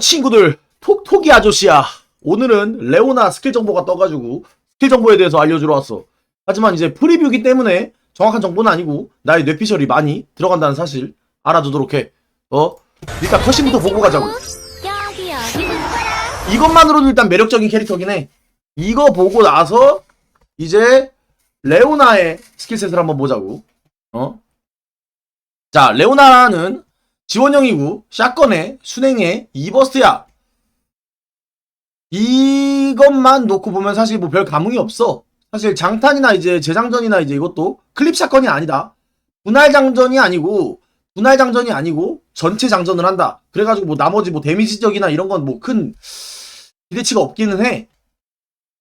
친구들 톡톡이 아저씨야. 오늘은 레오나 스킬 정보가 떠가지고 스킬 정보에 대해서 알려주러 왔어. 하지만 이제 프리뷰기 때문에 정확한 정보는 아니고 나의 뇌피셜이 많이 들어간다는 사실 알아두도록 해. 어? 일단 컷신부터 보고 가자고. 이것만으로도 일단 매력적인 캐릭터긴 해. 이거 보고 나서 이제 레오나의 스킬셋을 한번 보자고. 어? 자 레오나는 지원형이고 샷건에 순행에 이버스트야. 이것만 놓고 보면 사실 뭐 별 감흥이 없어. 사실 장탄이나 이제 재장전이나 이제 이것도 클립 샷건이 아니다. 분할 장전이 아니고 분할 장전이 아니고 전체 장전을 한다. 그래가지고 뭐 나머지 뭐 데미지적이나 이런 건 뭐 큰 기대치가 없기는 해.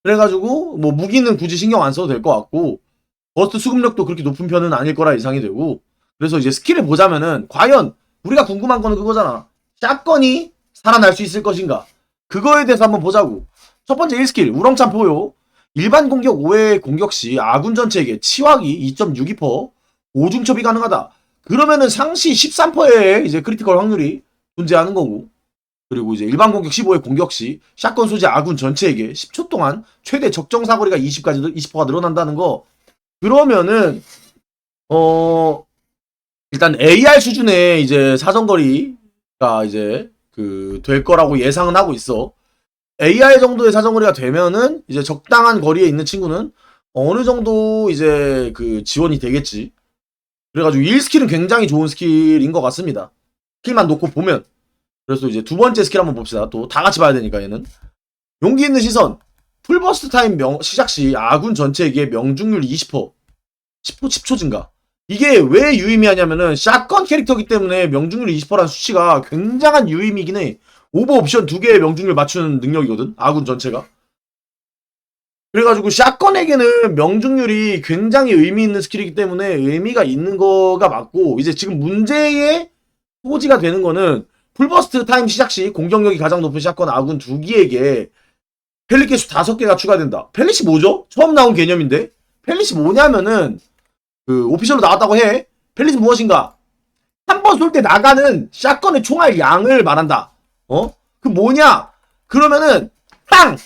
그래가지고 뭐 무기는 굳이 신경 안 써도 될 것 같고 버스트 수급력도 그렇게 높은 편은 아닐 거라 예상이 되고. 그래서 이제 스킬을 보자면은 과연 우리가 궁금한 거는 그거잖아. 샷건이 살아날 수 있을 것인가? 그거에 대해서 한번 보자고. 첫 번째 1스킬 우렁찬 포요 일반 공격 5회 공격 시 아군 전체에게 치확이 2.62% 오중첩이 가능하다. 그러면은 상시 13%의 이제 크리티컬 확률이 존재하는 거고. 그리고 이제 일반 공격 15회 공격 시 샷건 소지 아군 전체에게 10초 동안 최대 적정 사거리가 20까지 20%가 늘어난다는 거. 그러면은 어 일단 AR 수준의 이제 사정거리가 이제 그 될 거라고 예상은 하고 있어. AR 정도의 사정거리가 되면은 이제 적당한 거리에 있는 친구는 어느 정도 이제 그 지원이 되겠지. 그래가지고 1스킬은 굉장히 좋은 스킬인 것 같습니다. 스킬만 놓고 보면. 그래서 이제 두 번째 스킬 한번 봅시다. 또 다 같이 봐야 되니까 얘는. 용기 있는 시선. 풀버스트 타임 명, 시작 시 아군 전체에게 명중률 20%. 10초, 10초 증가. 이게 왜 유의미하냐면은 샷건 캐릭터기 때문에 명중률 20%라는 수치가 굉장한 유의미긴 해. 오버 옵션 두 개의 명중률 맞추는 능력이거든. 아군 전체가. 그래가지고 샷건에게는 명중률이 굉장히 의미 있는 스킬이기 때문에 의미가 있는 거가 맞고 이제 지금 문제의 소지가 되는 거는 풀버스트 타임 시작 시 공격력이 가장 높은 샷건 아군 두 기에게 펠릿 개수 다섯 개가 추가된다. 펠릿이 뭐죠? 처음 나온 개념인데 펠릿이 뭐냐면은 그 오피셜로 나왔다고 해. 펠릿은 무엇인가? 한 번 쏠 때 나가는 샷건의 총알 양을 말한다. 어? 그 뭐냐? 그러면은 땅!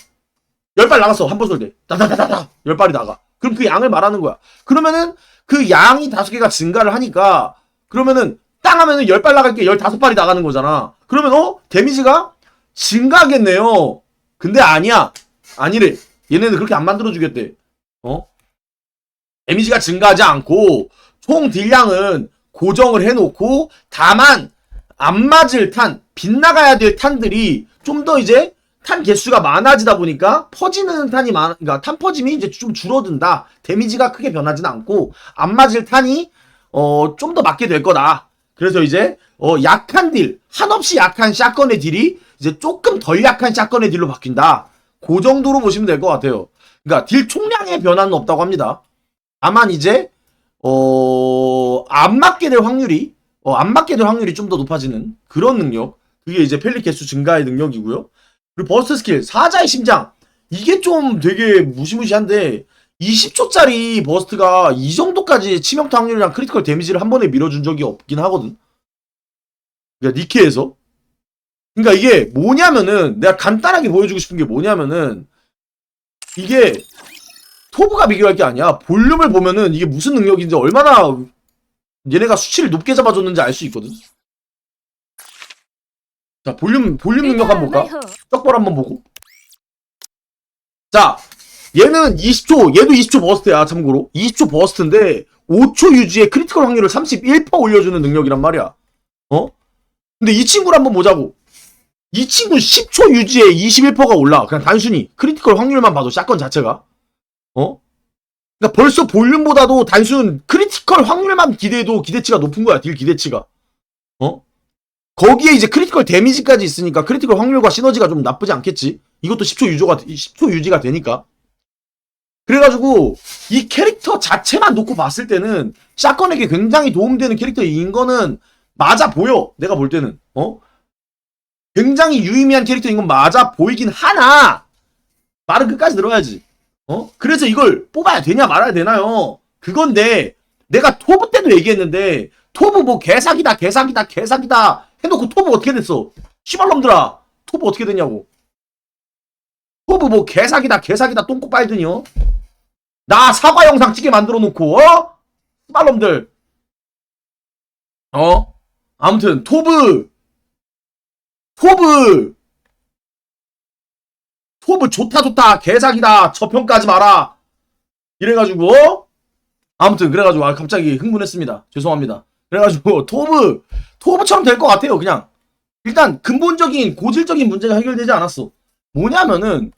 열 발 나갔어. 한 번 쏠 때. 다다다다다. 열 발이 나가. 그럼 그 양을 말하는 거야. 그러면은 그 양이 다섯 개가 증가를 하니까 그러면은 땅 하면은 열 발 나갈 게 열다섯 발이 나가는 거잖아. 그러면 어? 데미지가 증가하겠네요. 근데 아니야. 아니래. 얘네는 그렇게 안 만들어 주겠대. 어? 데미지가 증가하지 않고 총 딜량은 고정을 해놓고 다만 안 맞을 탄, 빗나가야 될 탄들이 좀 더 이제 탄 개수가 많아지다 보니까 퍼지는 탄이 많, 그러니까 탄 퍼짐이 이제 좀 줄어든다. 데미지가 크게 변하지는 않고 안 맞을 탄이 어 좀 더 맞게 될 거다. 그래서 이제 어 약한 딜, 한없이 약한 샷건의 딜이 이제 조금 덜 약한 샷건의 딜로 바뀐다. 그 정도로 보시면 될 것 같아요. 그러니까 딜 총량의 변화는 없다고 합니다. 다만 이제 어, 안 맞게 될 확률이 어, 안 맞게 될 확률이 좀 더 높아지는 그런 능력. 그게 이제 펠릿 개수 증가의 능력이고요. 그리고 버스트 스킬 사자의 심장. 이게 좀 되게 무시무시한데 20초짜리 버스트가 이 정도까지 치명타 확률이랑 크리티컬 데미지를 한 번에 밀어준 적이 없긴 하거든. 그러니까 니케에서. 그러니까 이게 뭐냐면은 내가 간단하게 보여주고 싶은 게 뭐냐면은 이게 토브가 비교할 게 아니야. 볼륨을 보면은 이게 무슨 능력인지 얼마나 얘네가 수치를 높게 잡아줬는지 알 수 있거든. 자, 볼륨, 볼륨 능력 한번 볼까? 떡벌 한번 보고. 자, 얘는 20초, 얘도 20초 버스트야, 참고로. 20초 버스트인데, 5초 유지에 크리티컬 확률을 31% 올려주는 능력이란 말이야. 어? 근데 이 친구를 한번 보자고. 이 친구 10초 유지에 21%가 올라. 그냥 단순히 크리티컬 확률만 봐도 샷건 자체가. 어? 그러니까 벌써 볼륨보다도 단순 크리티컬 확률만 기대해도 기대치가 높은 거야, 딜 기대치가. 어? 거기에 이제 크리티컬 데미지까지 있으니까 크리티컬 확률과 시너지가 좀 나쁘지 않겠지. 이것도 10초 유저가 10초 유지가 되니까. 그래가지고 이 캐릭터 자체만 놓고 봤을 때는 샷건에게 굉장히 도움되는 캐릭터인 거는 맞아 보여. 내가 볼 때는 어 굉장히 유의미한 캐릭터인 건 맞아 보이긴 하나 말은 끝까지 들어야지. 어 그래서 이걸 뽑아야 되냐 말아야 되나요? 그건데 내가 토브 때도 얘기했는데 토브 뭐 개사기다 개사기다 개사기다 해놓고 토브 어떻게 됐어? 씨발놈들아 토브 어떻게 됐냐고. 토브 뭐 개사기다 개사기다 똥꼬 빨더니요. 나 사과 영상 찍게 만들어 놓고 어? 스발놈들. 어? 아무튼 토브 토브 토브 좋다 좋다 개사기다 저평가하지 마라. 이래가지고 어? 아무튼 그래가지고 아 갑자기 흥분했습니다. 죄송합니다. 그래가지고 토브 토브처럼 될 것 같아요 그냥. 일단 근본적인 고질적인 문제가 해결되지 않았어. 뭐냐면은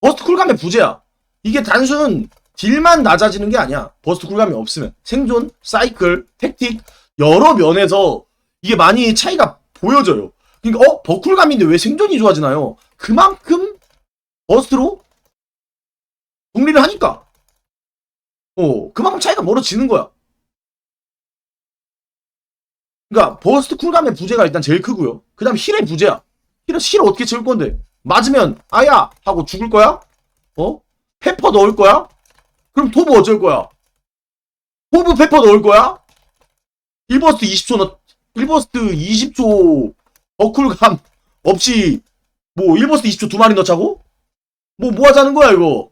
버스트 쿨감의 부재야. 이게 단순 딜만 낮아지는 게 아니야. 버스트 쿨감이 없으면. 생존 사이클 택틱 여러 면에서 이게 많이 차이가 보여져요. 그러니까 어? 버쿨감인데 왜 생존이 좋아지나요? 그만큼 버스트로? 정리를 하니까. 어 그만큼 차이가 멀어지는 거야. 그러니까 버스트 쿨감의 부재가 일단 제일 크고요. 그 다음 힐의 부재야. 힐을 힐을 어떻게 채울 건데? 맞으면 아야! 하고 죽을 거야? 어? 페퍼 넣을 거야? 그럼 토브 어쩔 거야? 토브 페퍼 넣을 거야? 1버스트 20초 넣 1버스트 20초 버쿨감 없이 뭐 1버스트 20초 두 마리 넣자고? 뭐 뭐 하자는 거야 이거?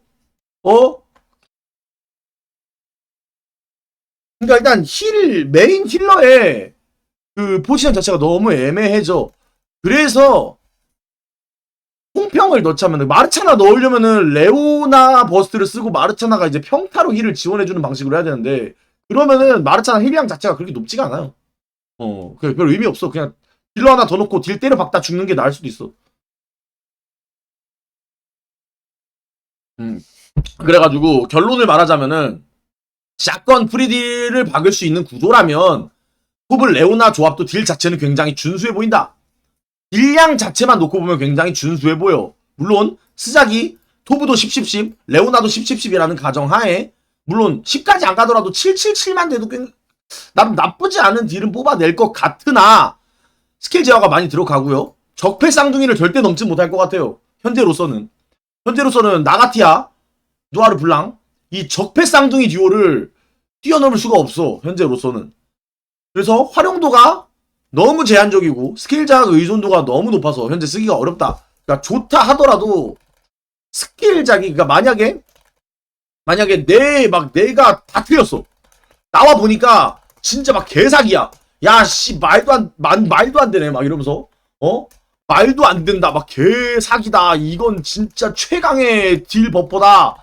어? 그러니까 일단 힐 메인 힐러의 그 포지션 자체가 너무 애매해져. 그래서 홍평을 넣자면 마르차나 넣으려면은 레오나 버스트를 쓰고 마르차나가 이제 평타로 힐을 지원해주는 방식으로 해야 되는데 그러면은 마르차나 힐량 자체가 그렇게 높지가 않아요. 어, 그별 의미 없어. 그냥 딜러 하나 더 넣고 딜 때려 박다 죽는 게 나을 수도 있어. 음. 그래가지고 결론을 말하자면은 샷건 프리딜을 박을 수 있는 구도라면 호블 레오나 조합도 딜 자체는 굉장히 준수해 보인다. 딜량 자체만 놓고 보면 굉장히 준수해 보여. 물론 스작이 토브도 10-10-10, 레오나도 10-10-10이라는 가정하에 물론 10까지 안 가더라도 7-7-7만 돼도 꽤 나름 나쁘지 않은 딜은 뽑아낼 것 같으나 스킬 제어가 많이 들어가고요. 적폐 쌍둥이를 절대 넘지 못할 것 같아요. 현재로서는. 현재로서는 나가티아, 누아르 블랑 이 적폐 쌍둥이 듀오를 뛰어넘을 수가 없어. 현재로서는. 그래서 활용도가 너무 제한적이고 스킬 자각 의존도가 너무 높아서 현재 쓰기가 어렵다. 그러니까 좋다 하더라도 스킬 자기 그러니까 만약에 만약에 내 막 내가 다 틀렸어. 나와 보니까 진짜 막 개사기야. 야, 씨, 말도 안, 만, 말도 안 되네. 막 이러면서. 어? 말도 안 된다. 막 개사기다. 이건 진짜 최강의 딜 버퍼다.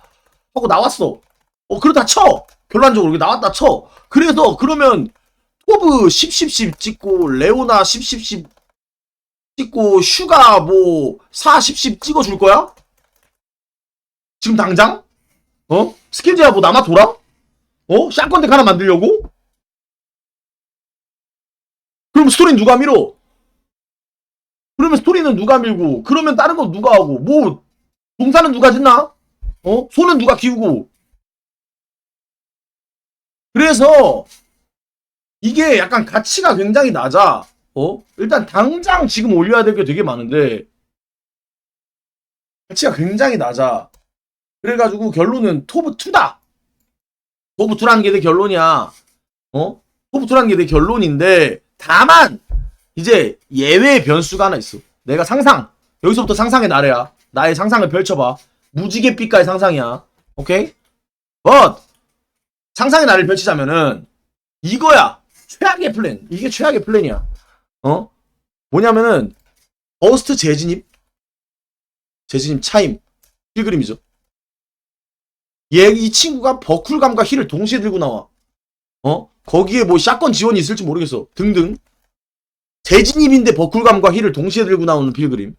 하고 나왔어. 어, 그러다 쳐. 결론적으로 나왔다 쳐. 그래서 그러면 토브 10, 10, 10 찍고, 레오나 10, 10, 10 찍고, 슈가 뭐, 4, 10, 10 찍어 줄 거야? 지금 당장? 어? 스킬 제야 뭐 남아 돌아? 어? 샷건덱 하나 만들려고? 그럼 스토리는 누가 밀어? 그러면 스토리는 누가 밀고, 그러면 다른 건 누가 하고, 뭐, 동사는 누가 짓나? 어? 손은 누가 키우고. 그래서, 이게 약간 가치가 굉장히 낮아. 어? 일단 당장 지금 올려야 될 게 되게 많은데, 가치가 굉장히 낮아. 그래가지고 결론은 토브2다! 토브2라는 게 내 결론이야. 어? 토브2라는 게 내 결론인데, 다만, 이제 예외의 변수가 하나 있어. 내가 상상. 여기서부터 상상의 나래야. 나의 상상을 펼쳐봐. 무지개 빛깔 상상이야. 오케이? but, 상상의 나래를 펼치자면은, 이거야. 최악의 플랜. 이게 최악의 플랜이야. 어? 뭐냐면은, 버스트 재진입. 재진입 차임. 필그림이죠. 얘, 이 친구가 버쿨감과 힐을 동시에 들고 나와. 어? 거기에 뭐 샷건 지원이 있을지 모르겠어. 등등. 재진입인데 버쿨감과 힐을 동시에 들고 나오는 필그림.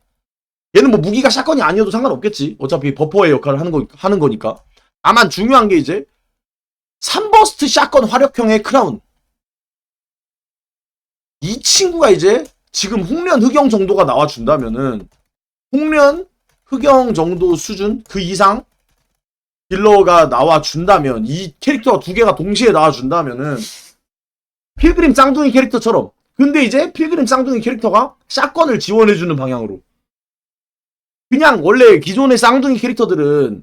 얘는 뭐 무기가 샷건이 아니어도 상관없겠지. 어차피 버퍼의 역할을 하는 거, 하는 거니까. 다만 중요한 게 이제 3버스트 샷건 화력형의 크라운. 이 친구가 이제 지금 홍련 흑영 정도가 나와준다면은 홍련 흑영 정도 수준 그 이상 딜러가 나와준다면 이 캐릭터가 두 개가 동시에 나와준다면은 필그림 쌍둥이 캐릭터처럼 근데 이제 필그림 쌍둥이 캐릭터가 샷건을 지원해주는 방향으로. 그냥 원래 기존의 쌍둥이 캐릭터들은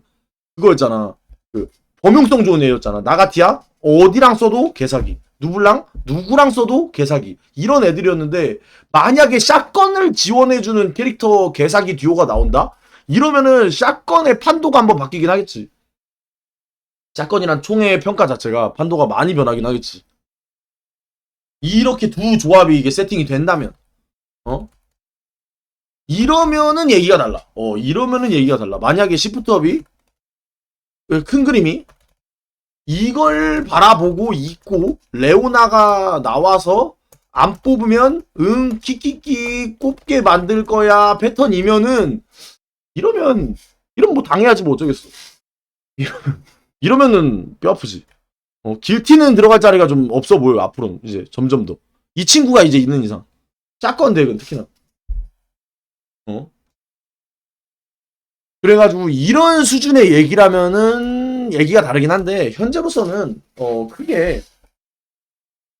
그거였잖아. 그 범용성 좋은 애였잖아. 나가티아? 어디랑 써도 개사기. 누구랑? 누구랑 써도 개사기. 이런 애들이었는데 만약에 샷건을 지원해주는 캐릭터 개사기 듀오가 나온다? 이러면은 샷건의 판도가 한번 바뀌긴 하겠지. 샷건이란 총의 평가 자체가 판도가 많이 변하긴 하겠지 이렇게 두 조합이 이게 세팅이 된다면 어? 이러면은 얘기가 달라. 어 이러면은 얘기가 달라. 만약에 시프트업이 그큰 그림이 이걸 바라보고 있고 레오나가 나와서 안 뽑으면 응 키키키 꼽게 만들 거야 패턴이면은 이러면 이러면 뭐 당해야지 뭐 어쩌겠어. 이러면, 이러면은 뼈 아프지 어 길티는 들어갈 자리가 좀 없어 보여 앞으로는. 이제 점점 더 이 친구가 이제 있는 이상. 짝건 덱은 특히나. 어? 그래가지고 이런 수준의 얘기라면은 얘기가 다르긴 한데 현재로서는 어 크게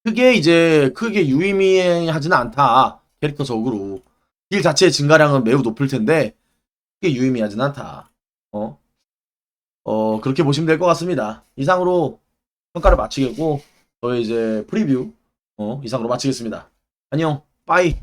크게 이제 크게 유의미하지는 않다. 캐릭터적으로. 딜 자체의 증가량은 매우 높을 텐데 크게 유의미하지는 않다. 어, 어 그렇게 보시면 될 것 같습니다. 이상으로 평가를 마치겠고 저희 이제 프리뷰 어 이상으로 마치겠습니다. 안녕. 빠이